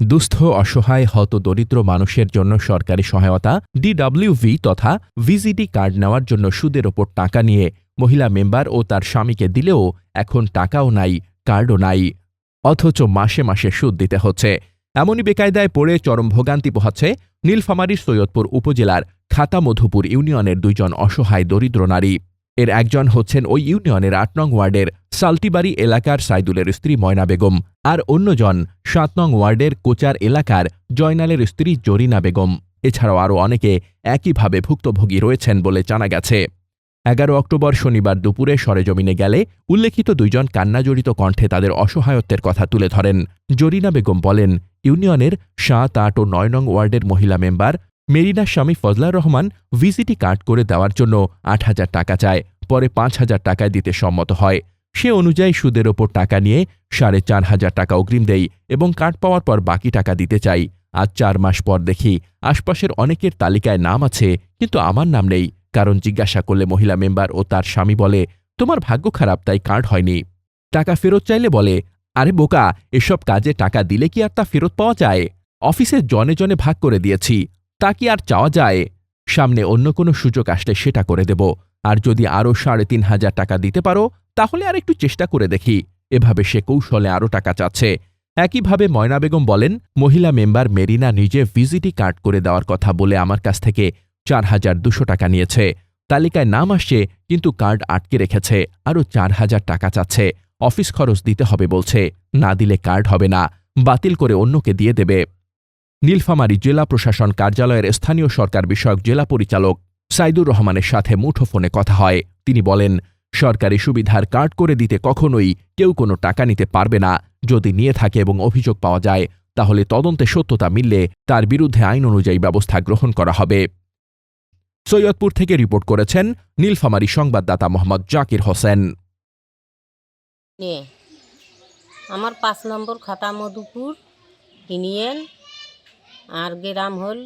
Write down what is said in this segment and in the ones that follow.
দুস্থ, অসহায়, হত দরিদ্র মানুষের জন্য সরকারি সহায়তা ডিডব্লিউভি তথা ভিজিটি কার্ড নেওয়ার জন্য সুদের ওপর টাকা নিয়ে মহিলা মেম্বার ও তার স্বামীকে দিলেও এখন টাকাও নাই কার্ডও নাই। অথচ মাসে মাসে সুদ দিতে হচ্ছে। এমনই বেকায়দায় পড়ে চরম ভোগান্তি পোহাচ্ছে নীলফামারীর সৈয়দপুর উপজেলার খাতা মধুপুর ইউনিয়নের দুইজন অসহায় দরিদ্র নারী। এর একজন হচ্ছেন ওই ইউনিয়নের আট নং ওয়ার্ডের সালটিবাড়ি এলাকার সাইদুলের স্ত্রী ময়না বেগম, আর অন্যজন সাত নং ওয়ার্ডের কোচার এলাকার জয়নালের স্ত্রী জরিনা বেগম। এছাড়াও আরও অনেকে একইভাবে ভুক্তভোগী রয়েছেন বলে জানা গেছে। এগারো অক্টোবর শনিবার দুপুরে সরেজমিনে গেলে উল্লেখিত দুইজন কান্নাজড়িত কণ্ঠে তাদের অসহায়ত্বের কথা তুলে ধরেন। জরিনা বেগম বলেন, ইউনিয়নের সাত, আট ও নয় নং ওয়ার্ডের মহিলা মেম্বার মেরিনার স্বামী ফজলার রহমান ভিসিটি কার্ড করে দেওয়ার জন্য আট হাজার টাকা চায়, পরে পাঁচ হাজার টাকায় দিতে সম্মত হয়। সে অনুযায়ী সুদের ওপর টাকা নিয়ে সাড়ে চার হাজার টাকা অগ্রিম দেই এবং কার্ড পাওয়ার পর বাকি টাকা দিতে চাই। আজ চার মাস পর দেখি আশপাশের অনেকের তালিকায় নাম আছে, কিন্তু আমার নাম নেই। কারণ জিজ্ঞাসা করলে মহিলা মেম্বার ও তার স্বামী বলে, তোমার ভাগ্য খারাপ, তাই কার্ড হয়নি। টাকা ফেরত চাইলে বলে, আরে বোকা, এসব কাজে টাকা দিলে কি আর তা ফেরত পাওয়া যায়? অফিসে জনে জনে ভাগ করে দিয়েছি, তা কি আর চাওয়া যায়? সামনে অন্য কোনো সুযোগ আসলে সেটা করে দেব। আর যদি আরও সাড়ে তিন হাজার টাকা দিতে পারো তাহলে আর একটু চেষ্টা করে দেখি। এভাবে সে কৌশলে আরও টাকা চাচ্ছে। একইভাবে ময়না বেগম বলেন, মহিলা মেম্বার মেরিনা নিজে ভিজিটি কার্ড করে দেওয়ার কথা বলে আমার কাছ থেকে চার হাজার দুশো টাকা নিয়েছে। তালিকায় নাম আসছে, কিন্তু কার্ড আটকে রেখেছে। আরও চার হাজার টাকা চাচ্ছে। অফিস খরচ দিতে হবে বলছে। না দিলে কার্ড হবে না। বাতিল করে অন্যকে দিয়ে দেবে। নীলফামারী জেলা প্রশাসন কার্যালয়ের স্থানীয় সরকার বিষয়ক জেলা পরিচালক সাইদুর রহমানের সাথে মুঠোফোনে কথা হয়। তিনি বলেন সরকারি সুবিধার কার্ড করে দিতে কখনোই কেউ কোনো টাকা নিতে পারবে না। যদি নিয়ে থাকে এবং অভিযোগ পাওয়া যায়, তাহলে তদন্তে সত্যতা মিললে তার বিরুদ্ধে আইন অনুযায়ী ব্যবস্থা গ্রহণ করা হবে। সৈয়দপুর থেকে রিপোর্ট করেছেন নীলফামারী সংবাদদাতা মোহাম্মদ জাকির হোসেন। আমার পাঁচ নম্বর খাতা মধুপুর ইউনিয়ন আর গ্রাম হল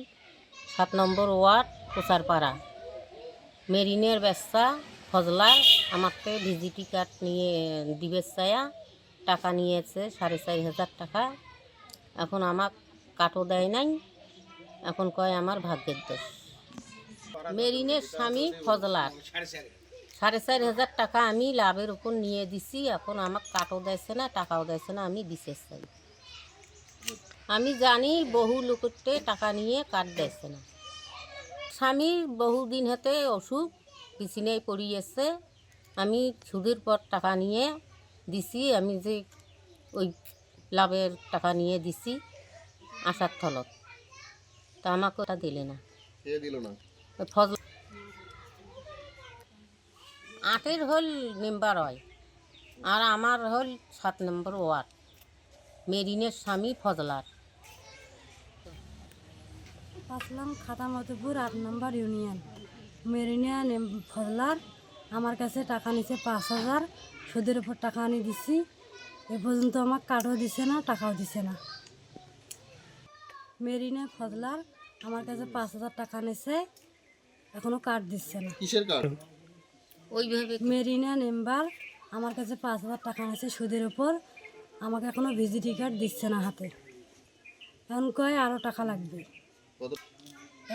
সাত নম্বর ওয়ার্ড, কোচারপাড়া। মেরিনের ব্যবসা ফজলা আমাকে ভিজিটি কার্ড নিয়ে দিবে চায়া টাকা নিয়েছে সাড়ে চারি হাজার টাকা। এখন আমার কাটও দেয় নাই, এখন কয় আমার ভাগ্যের দোষ। মেরিনের স্বামী ফজলার। সাড়ে চার হাজার টাকা আমি লাভের উপর নিয়ে দিছি, এখন আমাকে কাটও দিয়েছে না, টাকাও দিয়েছে না, আমি বিশেষ চাই। আমি জানি বহু লোকতে টাকা নিয়ে কাট দিয়েছে না। স্বামী বহুদিন হতে অসুখ, পিছিনেই পড়িয়েছে। আমি সুদের পর টাকা নিয়ে দিছি আমি যে ওই লাভের টাকা নিয়ে দিছি আশার থলত। তা আমাকে ওটা দিলে না। দিল না? ফজল। আটের হল মেম্বার হয় আর আমার হল সাত নম্বর ওয়ার্ড। মেরিনের স্বামী ফজলার আসলাম খাতা মধুপুর আট নম্বর ইউনিয়ন। মেরিনিয়া নেম- ফজলার আমার কাছে টাকা নিছে পাঁচ হাজার। সুদের উপর টাকা আনি দিছি। এ পর্যন্ত আমার কার্ডও দিছে না টাকাও দিছে না। মেরিনা ফজলার আমার কাছে পাঁচ হাজার টাকা নিছে এখনও কার্ড দিচ্ছে না। কিসের কার্ড ওইভাবে মেরিনা মেম্বার আমার কাছে পাঁচ হাজার টাকা নিছে সুদের উপর। আমাকে এখনও ভিজিটি কার্ড দিচ্ছে না হাতে। এখন কয় আরও টাকা লাগবে। কত?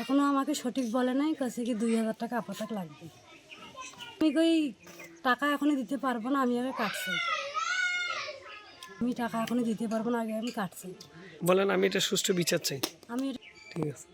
এখনও আমাকে সঠিক বলে নাই কাছে কি দুই হাজার টাকা আপাতত লাগবে। আমি কই টাকা এখনই দিতে পারব না আমি আগে কাটছি। আমি টাকা এখনই দিতে পারব না আগে আমি কাটছি। বলেন আমি এটা সুষ্ঠু বিচার চাই। আমি ঠিক আছে।